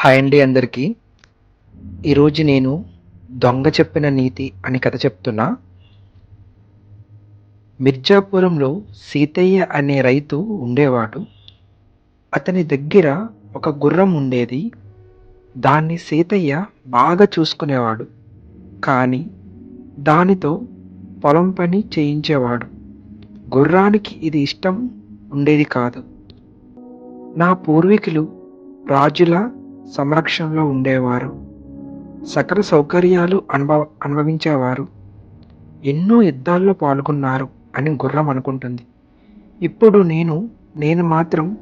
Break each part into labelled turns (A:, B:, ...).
A: Hi అండి అందరికీ. ఈరోజు నేను దొంగ చెప్పిన నీతి అని కథ చెప్తున్నా. మిర్జాపురంలో సీతయ్య అనే రైతు ఉండేవాడు. అతని దగ్గర ఒక గుర్రం ఉండేది. దాన్ని సీతయ్య బాగా చూసుకునేవాడు. కానీ దానితో పొలం పని చేయించేవాడు. గుర్రానికి ఇది ఇష్టం ఉండేది కాదు. నా పూర్వీకులు రాజుల సంరక్షణలో ఉండేవారు. సకల సౌకర్యాలు అనుభవ అనుభవించేవారు. ఎన్నో యుద్ధాల్లో పాల్గొన్నారు అని గుర్రం అనుకుంటుంది. ఇప్పుడు నేను నేను మాత్రం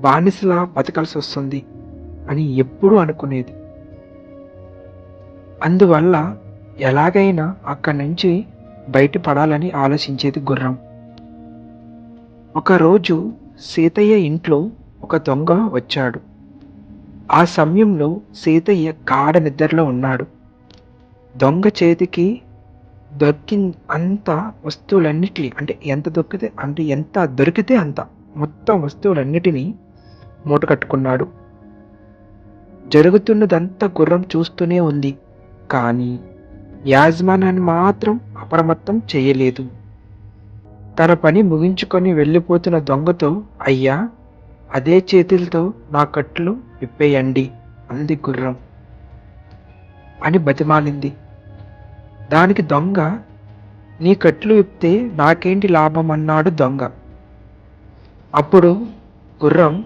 A: బానిసలా బతకాల్సి వస్తుంది అని ఎప్పుడూ అనుకునేది. అందువల్ల ఎలాగైనా అక్కడి నుంచి బయటపడాలని ఆలోచించేది గుర్రం. ఒకరోజు సీతయ్య ఇంట్లో ఒక దొంగ వచ్చాడు. ఆ సమయంలో సీతయ్య గాఢ నిద్రలో ఉన్నాడు. దొంగ చేతికి దొరికి అంత వస్తువులన్నిటినీ అంటే ఎంత దొరికితే అంటే ఎంత దొరికితే అంత మొత్తం వస్తువులన్నిటినీ మూట కట్టుకున్నాడు. జరుగుతున్నదంతా గుర్రం చూస్తూనే ఉంది. కానీ యాజమానాన్ని మాత్రం అప్రమత్తం చేయలేదు. తన పని ముగించుకొని వెళ్ళిపోతున్న దొంగతో అయ్యా అదే చేతులతో నా కట్లు విప్పేయండి అంది గుర్రం. అని బతిమాలింది. దానికి దొంగ నీ కట్లు విప్తే నాకేంటి లాభం అన్నాడు దొంగ. అప్పుడు గుర్రం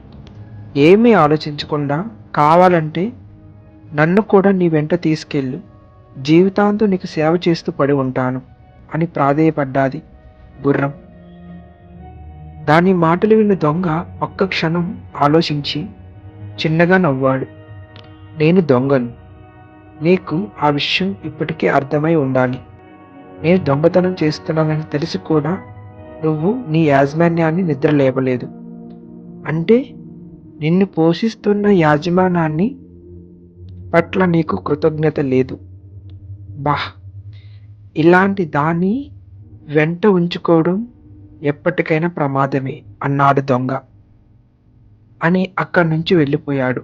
A: ఏమీ ఆలోచించకుండా కావాలంటే నన్ను కూడా నీ వెంట తీసుకెళ్ళు జీవితాంతం నీకు సేవ చేస్తూ పడి ఉంటాను అని ప్రాధేయపడ్డాది గుర్రం. దాని మాటలు విన్న దొంగ ఒక్క క్షణం ఆలోచించి చిన్నగా నవ్వాడు. నేను దొంగను. నీకు ఆ విషయం ఇప్పటికే అర్థమై ఉండాలి. నేను దొంగతనం చేస్తున్నానని తెలిసి కూడా నువ్వు నీ యాజమాన్యాన్ని నిద్ర లేపలేదు. అంటే నిన్ను పోషిస్తున్న యాజమానాన్ని పట్ల నీకు కృతజ్ఞత లేదు. బాహ్. ఇలాంటి దాన్ని వెంట ఉంచుకోవడం ఎప్పటికైనా ప్రమాదమే అన్నాడు దొంగ. అని అక్కడి నుంచి వెళ్ళిపోయాడు.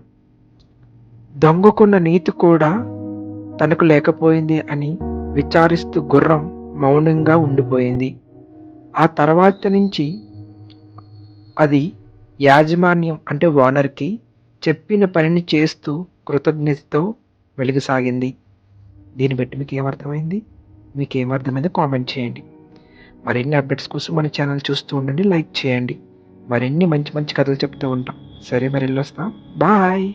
A: దొంగకున్న నీతి కూడా తనకు లేకపోయింది అని విచారిస్తూ గుర్రం మౌనంగా ఉండిపోయింది. ఆ తర్వాత నుంచి అది యాజమాన్యం అంటే ఓనర్కి చెప్పిన పనిని చేస్తూ కృతజ్ఞతతో వెలుగుసాగింది. దీన్ని బట్టి మీకు ఏమర్థమైంది మీకు ఏమర్థమైందో కామెంట్ చేయండి. మరిన్ని అప్డేట్స్ కోసం మన ఛానల్ చూస్తూ ఉండండి లైక్ చేయండి. మరిన్ని మంచి మంచి కథలు చెప్తూ ఉంటాం. సరే మరి వెళ్ళొస్తాం. బాయ్!